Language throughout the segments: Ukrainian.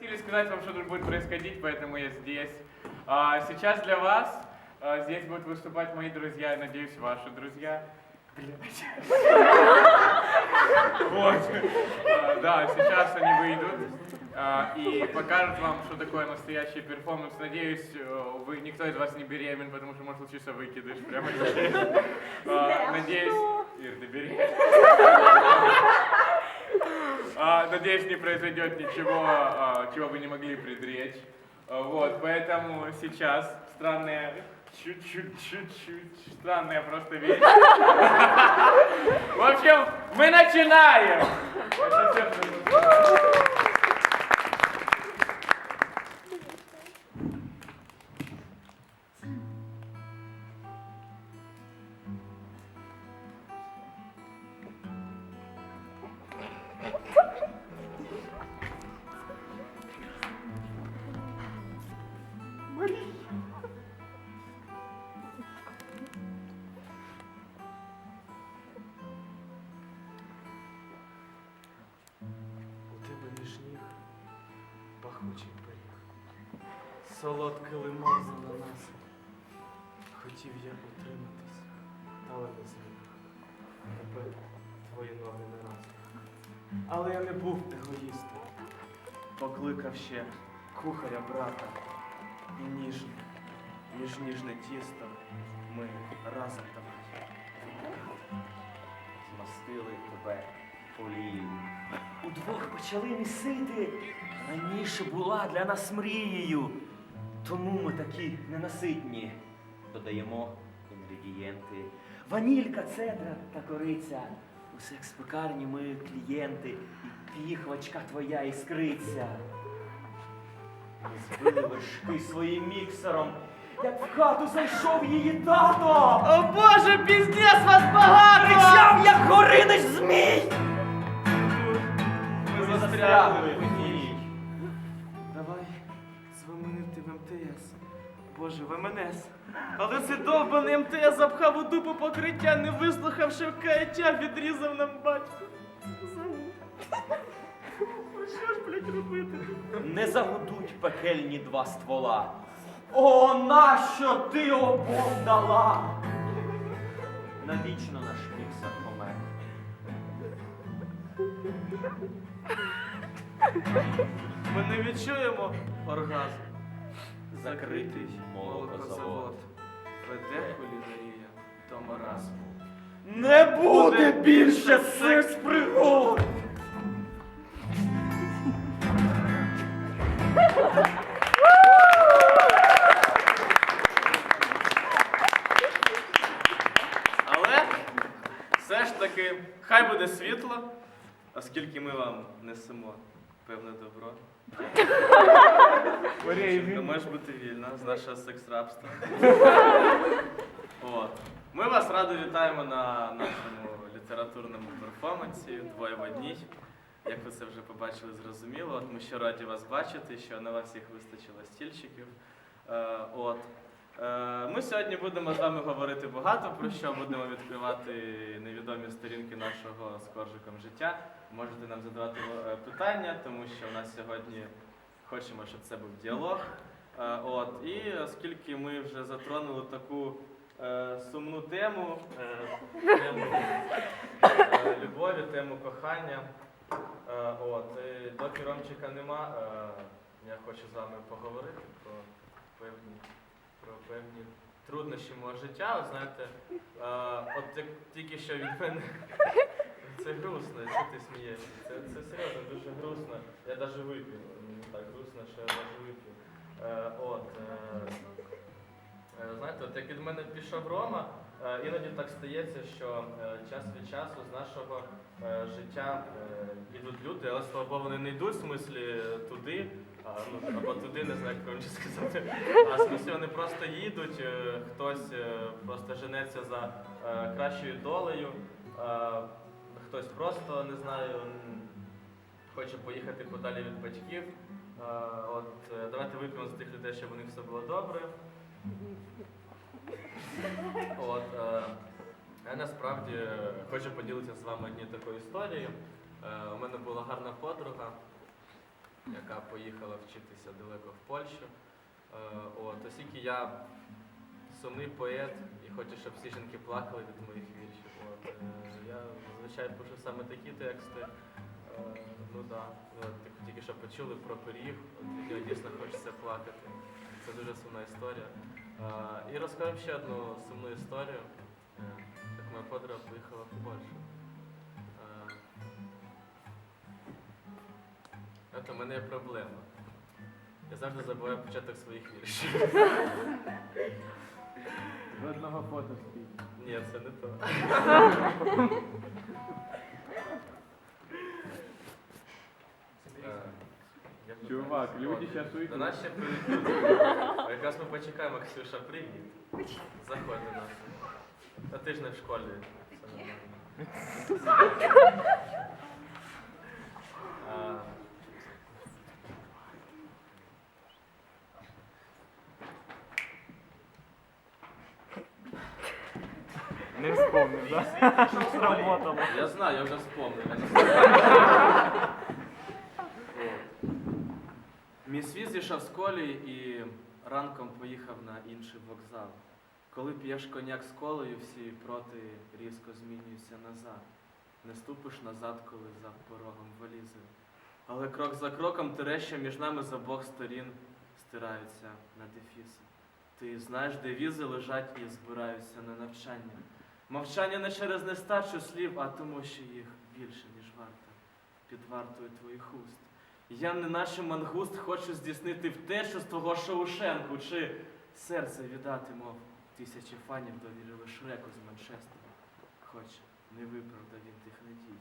Хотели сказать вам, что тут будет происходить, поэтому я здесь. А, сейчас для вас а, здесь будут выступать мои друзья, я надеюсь, ваши друзья. Вот. А, Да, сейчас они выйдут а, и покажут вам, что такое настоящий перформанс. Надеюсь, э, вы никто из вас не беременен, потому что может случиться выкидыш прямо здесь. А, Надеюсь, Ир, ты беременна. А, надеюсь, не произойдет ничего, а, чего вы не могли предречь. А, Вот, поэтому сейчас странная, чуть-чуть, чуть-чуть, странная просто вещь. В общем, мы начинаем! Солодкий лимон з ананасом. Хотів я утриматись, але не зміг. Тепер твої ноги не разом. Але я не був егоїстом. Покликав ще кухаря брата. І ніжне, між ніжне тісто ми разом давай. Змастили тебе олією. Удвох почали місити. Раніше була для нас мрією. Тому ми такі ненаситні. Додаємо інгредієнти. Ванілька, цедра та кориця. У секс-пекарні ми клієнти, і піхвочка твоя іскриться. Ми збили вершки своїм міксером, як в хату зайшов її тато. О Боже, піздець вас багато! Кричав, як горинич змій! Ми застрягли МТС. Боже, в МНС. Але цей довбаний МТС запхав у дупу покриття, не вислухавши каяття, відрізав нам батько. Ну Що ж, блядь, робити? Не загудуть пекельні два ствола. О, нащо ти обом дала? Навічно наш міксер помер. Ми не відчуємо оргазм. Закритий молокозавод. Веде кулінарія до маразму. Не буде більше секс пригод! Але все ж таки, хай буде світло, оскільки ми вам несемо певне добро. Дівчинка, можеш бути вільна з нашого секс-рабства. От. Ми вас радо вітаємо на нашому літературному перформансі двоє в одній. Як ви це вже побачили, зрозуміло. От ми ще раді вас бачити, що на вас всіх вистачило стільчиків. Е, от. Е, Ми сьогодні будемо з вами говорити багато про що, будемо відкривати невідомі сторінки нашого з коржиком життя. Можете нам задавати е, питання, тому що у нас сьогодні хочемо, щоб це був діалог. Е, От. І оскільки ми вже затронули таку сумну тему, тему любові, тему кохання. От. І доки Ромчика нема, я хочу з вами поговорити про певні про певні труднощі мого життя. От знаєте, е, от як тільки що від мене. Це грустно, що ти смієшся. Це, це серйозно, дуже грустно. Я навіть. Мені так грустно, що я навіть випив. Е, от, е, е, знаєте, от як від мене пішов Рома, е, іноді так стається, що е, час від часу з нашого е, життя е, йдуть люди, але слава Богу, вони не йдуть в смислі туди, ну, або туди, не знаю, як правильно сказати. А в вони просто їдуть, е, хтось е, просто женеться за е, кращою долею, хтось просто, не знаю, хоче поїхати подалі від батьків. От, давайте вип'ємо за тих людей, щоб у них все було добре. От, я насправді хочу поділитися з вами однією такою історією. У мене була гарна подруга. Яка поїхала вчитися далеко в Польщу. Е, От, оскільки я сумний поет і хочу, щоб всі жінки плакали від моїх віршів. От, е, я зазвичай пишу саме такі тексти. Е, Ну да, от, тільки- що почули про пиріг, от дійсно хочеться плакати. Це дуже сумна історія. І розкажемо ще одну сумну історію, як моя подруга поїхала в Польщу. Це в мене є проблема. Я завжди забуваю початок своїх віршів. Жодного фото спіть. Ні, це не то. Е, Чувак, люди зараз До нас ще прийдуть. Якраз ми почекаємо, Ксюша, привіт. Заходь до нас. Та ти ж не в школі. Все нормально. А, Не вспомнив, да? Сработало. Я знаю, я вже вспомнив. Мій світ зійшов з колії і ранком поїхав на інший вокзал. Коли п'єш коньяк з колею, всі проти різко змінюються назад. Не ступиш назад, коли за порогом валізи. Але крок за кроком тереща між нами з обох сторін стираються на дефіси. Ти знаєш, де візи лежать і збираються на навчання. Мовчання не через нестачу слів, а тому, що їх більше, ніж варта, під вартою твоїх уст. Я не наче мангуст хочу здійснити втечу з твого шоушенку, чи серце віддати, мов тисячі фанів довірили Шреку з Манчестера. Хоч не виправдав він тих надій.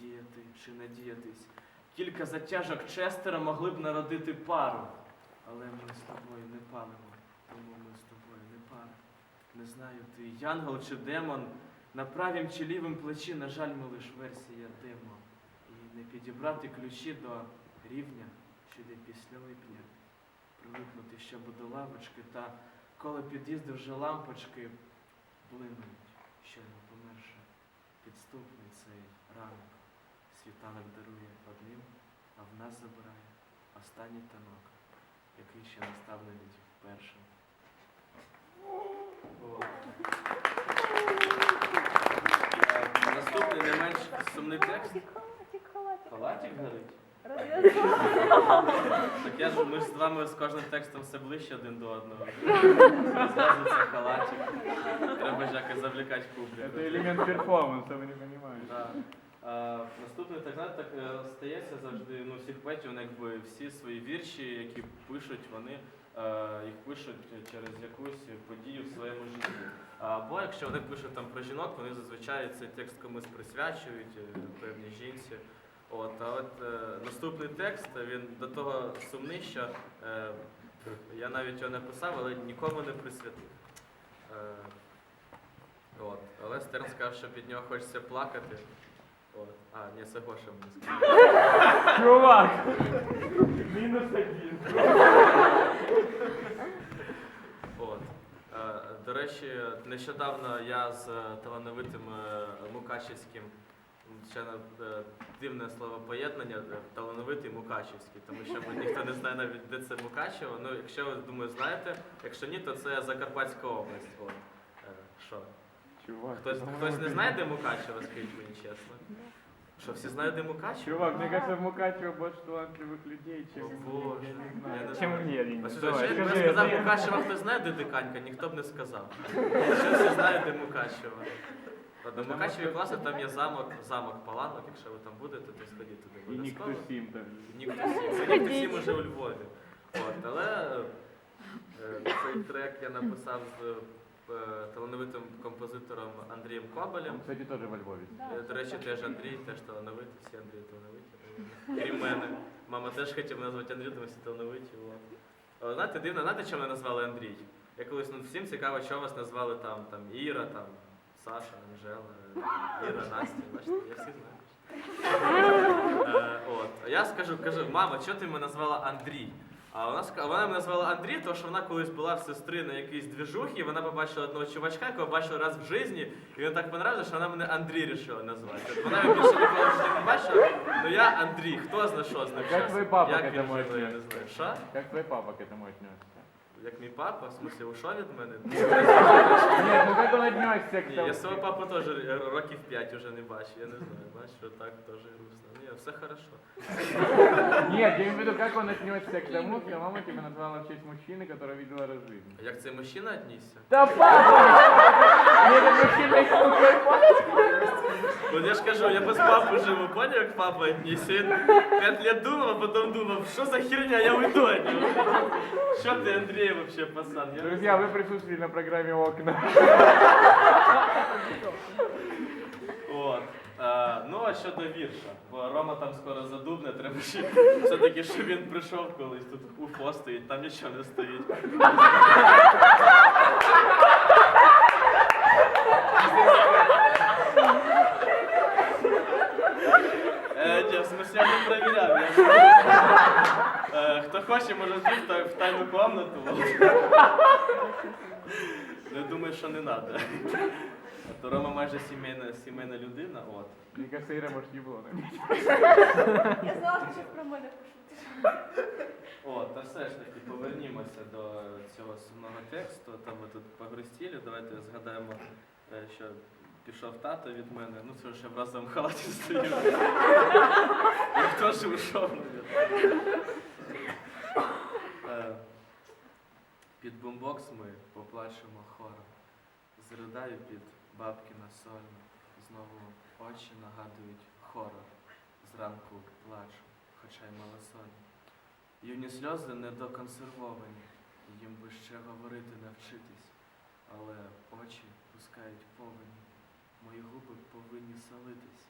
Діяти чи не діятись. Кілька затяжок Честера могли б народити пару. Але ми з тобою не палимо, тому ми з тобою. Не знаю, ти янгол чи демон, на правім чи лівим плечі, на жаль, ми лиш версія демо. І не підібрати ключі до рівня, що йде після липня. Привикнути ще до лавочки, та коло під'їзду вже лампочки блимають, щойно померше. Підступний цей ранок. Світанок дарує одним, а в нас забирає останній танок, який ще не став навіть першим. О. Е, Наступний не менш сумний текст. Халатик горить. Так я ж ми ж з вами з кожним текстом все ближче один до одного. Зв'язується халатик. Треба ж якось завлікати публіку. Это элемент перформанса, вы не понимаете. Да. А, наступний так знаєте, так е, стається завжди. Ну, всіх поетів, вони якби всі свої вірші, які пишуть, вони е, їх пишуть через якусь подію в своєму житті. Або якщо вони пишуть там про жінок, вони зазвичай цей текст комусь присвячують е, певній жінці. От, а от е, наступний текст він до того сумний, що е, я навіть його написав, але нікому не присвятив. Е, от. Але Стерн сказав, що під нього хочеться плакати. От. А, ні, це Гоша мені сказав. Чувак! Минус один. От. Е, До речі, нещодавно я з е, талановитим е, Мукачівським, ще на- дивне слово поєднання, талановитий Мукачівський, тому що ніхто не знає навіть, де це Мукачево. Ну, якщо ви думаю, знаєте, якщо ні, то це Закарпатська область. От. Що? Чувак, Хтось, хтось не знає, де Мукачево, скажіть мені чесно. Що, всі знають, де Мукачево? Чувак, мне кажется, в Мукачево больше талантливых людей, чем... О, Боже. Я не Я знаю. Ось Давай, скажи, я сказав это- Мукачева, хто знає, де диканька, ніхто б не сказав. Що всі знають, де Мукачево. Ладно, в Мукачеві класно, там є замок, замок Паланок, якщо ви там будете, то сходіть туди. И обов'язково. никто сим там. Ніхто сім. Ніхто сім уже у Львові. От, але е, цей трек я написав з талановитим композитором Андрієм Кобелем. Он, кстати, тоже во Львове. Е, До речі, теж Андрій, теж талановитий, всі Андрії талановиті. Крім мене. Мама теж хотіла мене назвати Андрій, тому всі талановиті. От. Е, Знаєте, дивно, знаєте, чому мене назвали Андрій? Я колись ну, всім цікаво, чого вас назвали там, там Іра, там, Саша, Анжела, е, Іра, Настя. Бачите, я всі знаю. Е, от. Я скажу, кажу, мама, чого ти мене назвала Андрій? А вона, ска- вона мене звала Андрій, тому що вона колись була в сестри на якійсь двіжухі, вона побачила одного чувачка, якого бачила раз в житті, і він так понравився, що вона мене Андрій рішила назвати. От вона мене більше ніколи в житті не бачила, але я Андрій, хто зна що з ним Як щас? твій папа Як він этому живе, я не знаю. Що? Как твой папа к этому отнесся? Як мій папа, в смысле, ушов від мене? Нет, ну как он отнесся к Ні, тому? я свого папу теж років 5 вже не бачу, я не знаю, бачиш, що так теж грустно. Ні, все хорошо. Нет, я имею в виду, как он отнесся к тому, что мама тебя назвала в честь мужчины, который видела раз в жизни. А Як цей мужчина віднісся? Да папа! Мне этот мужчина из твой От я ж кажу, я без папи живу, поняв, як папа віднісся? Він 5 лет думав, а потім думав, що за херня, я уйду від нього. Що ти, Андрій, вообще, пацан? Я... не Друзья, вы присутствовали на программе «Окна». От. А, ну, а щодо вірша, бо Рома там скоро задубне, треба ще все-таки, щоб він прийшов колись, тут уфо стоїть, там нічого не стоїть. Е, я не перевіряв. Я... Е, хто хоче, може йти в та- в тайну комнату. Я думаю, що не треба. А то Рома майже сімейна, сімейна людина, от. Мне кажется, Ира, может, не было. Я знала, що про мене пишуть. От, та все ж таки повернімося до цього сумного тексту. Там ми тут погрустіли. Давайте згадаємо, що пішов тато від мене. Ну це ж я в разом халаті стою. Я теж ушов. Е, Під бомбокс ми поплачемо хором. Зридаю під бабки на солі. Знову очі нагадують хорор. Зранку плачу, хоча й малосольні. Юні сльози недоконсервовані, їм би ще говорити навчитись, але очі пускають повені, мої губи повинні солитись.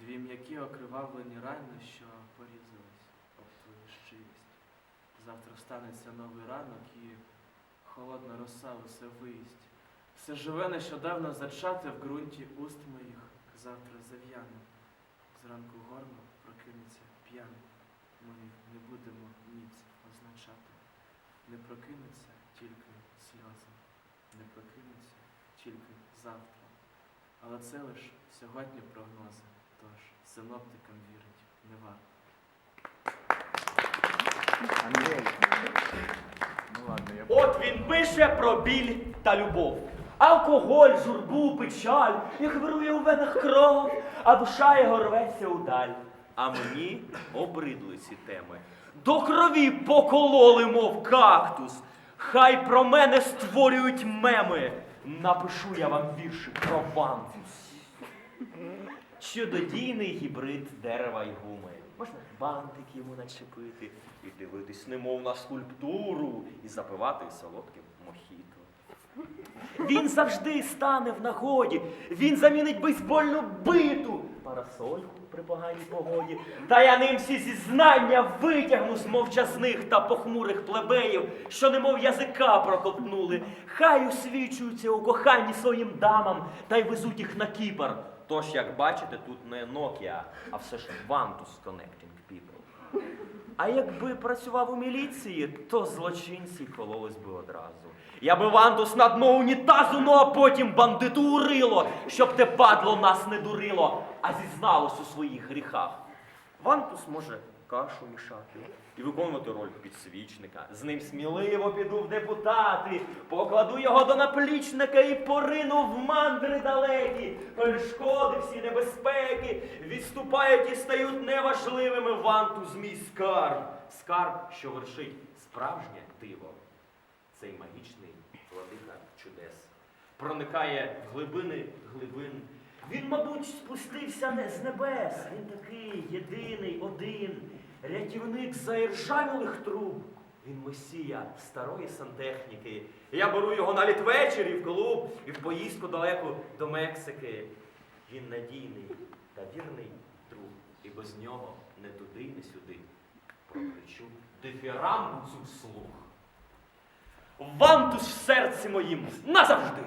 Дві м'які окривавлені рани, що порізались об твою щирість. Завтра станеться новий ранок і холодна роса усе виїсть. Все живе нещодавно зачате в ґрунті уст моїх, завтра зав'яне. Зранку горно прокинеться п'яний. Ми не будемо ніц означати. Не прокинуться тільки сльози, не прокинуться тільки завтра. Але це лиш сьогодні прогнози, тож синоптикам вірить не варто. Андрей. Ну ладно, я... От він пише про біль та любов. Алкоголь, журбу, печаль, як вирує у венах кров, а душа його рветься удаль. А мені обридли ці теми. До крові покололи, мов кактус. Хай про мене створюють меми. Напишу я вам вірші про вантус. Чудодійний гібрид дерева й гуми. Можна бантик йому начепити і дивитись немов на скульптуру і запивати солодким мохіто. Він завжди стане в нагоді, він замінить бейсбольну биту, парасольку при поганій погоді. Та я ним всі зізнання витягну з мовчазних та похмурих плебеїв, що немов язика проковтнули. Хай усвічуються у коханні своїм дамам та й везуть їх на Кіпр. Тож, як бачите, тут не Nokia, а все ж Vantus Connecting People. А якби працював у міліції, то злочинці кололись би одразу. Я би вантус на дно унітазу, ну а потім бандиту урило, щоб те падло нас не дурило, а зізналось у своїх гріхах. Вантус може кашу мішати і виконувати роль підсвічника. З ним сміливо піду в депутати, покладу його до наплічника і порину в мандри далекі. Перешкоди всі небезпеки відступають і стають неважливими вантус мій скарб. Скарб, що вершить справжнє диво. Цей магічний владика чудес проникає в глибини глибин. Він, мабуть, спустився не з небес. Він такий єдиний, один, рятівник заіржавілих труб. Він месія старої сантехніки. Я беру його навіть ввечері в клуб і в поїздку далеко до Мексики. Він надійний та вірний друг, і без нього не туди, не сюди. Прокричу дифірамбу цю вслух. Вантус в серці моїм назавжди.